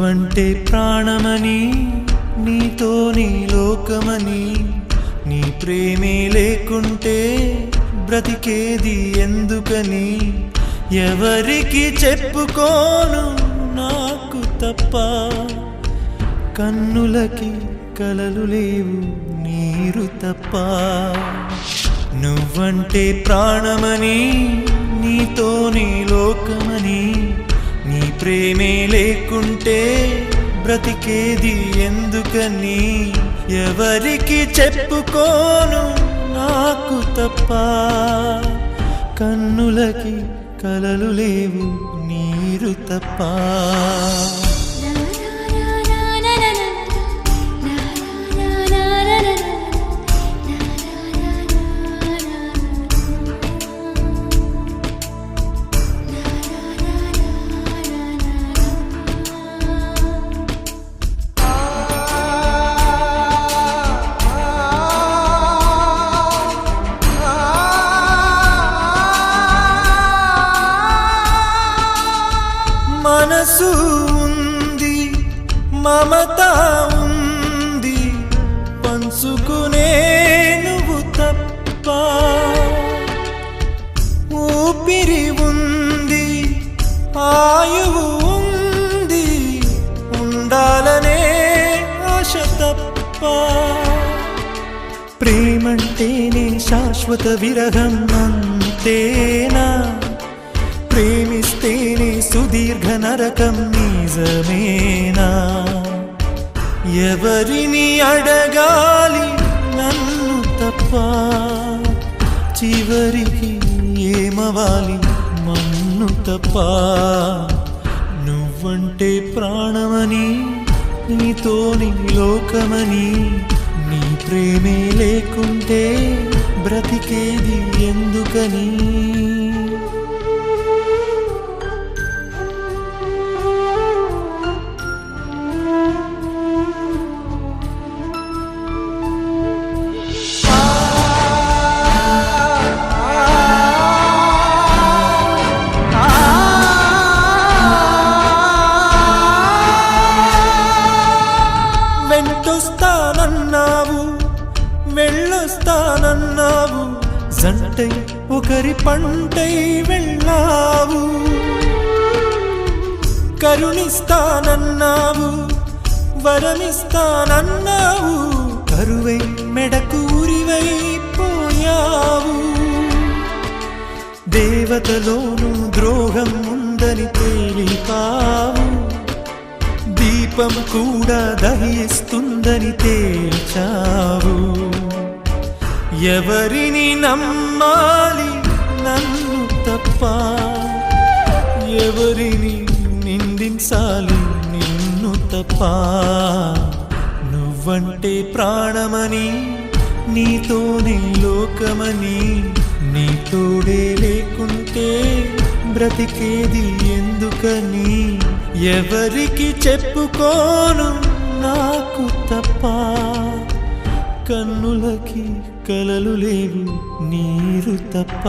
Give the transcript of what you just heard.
నువ్వంటే ప్రాణమని నీతో నీ లోకమని నీ ప్రేమే లేకుంటే బ్రతికేది ఎందుకని? ఎవరికి చెప్పుకోను నాకు తప్ప? కన్నులకి కలలు లేవు నీరు తప్ప. నువ్వంటే ప్రాణమని నీతో నీ లోకమని ప్రేమే లేకుంటే బ్రతికేది ఎందుకని ఎవరికి చెప్పుకోను నాకు తప్ప. కన్నులకి కలలు లేవు నీరు తప్ప. మనసు ఉంది మమత ఉంది పంచుకునే నువ్వు తప్ప ఊపిరి ఉంది ఆయువు ఉంది ఉండాలనే ఆశ తప్ప ప్రేమంటేనే శాశ్వత విరహం అంతేనా? ప్రేమిస్తేనే సుదీర్ఘ నరకం నిజమేనా? ఎవరిని అడగాలి నన్ను తప్ప? చివరికి ఏమవాలి మన్ను తప్ప? నువ్వంటే ప్రాణమని నీతోని లోకమని నీ ప్రేమే లేకుంటే బ్రతికేది ఎందుకని? వెళ్ళొస్తానన్నావు. జంటై ఒకరి పంటై వెళ్ళావు. కరుణిస్తానన్నావు వరమిస్తానన్నావు. కరువై మెడకూరివై పోయావు. దేవతలోనూ ద్రోహం ఉందని తేలిపావు దీపం కూడా దహిస్తుందని తేల్చావు. ఎవరిని నమ్మాలి నన్ను తప్ప? ఎవరిని నిందించాలి నిన్ను తప్ప? నువ్వంటే ప్రాణమని నీతోనే లోకమని నీతోడే లేకుంటే బ్రతికేది ఎందుకని? ఎవరికి చెప్పుకోను నాకు తప్ప. కన్నులకి కలలు లేవు నీరు తప్ప.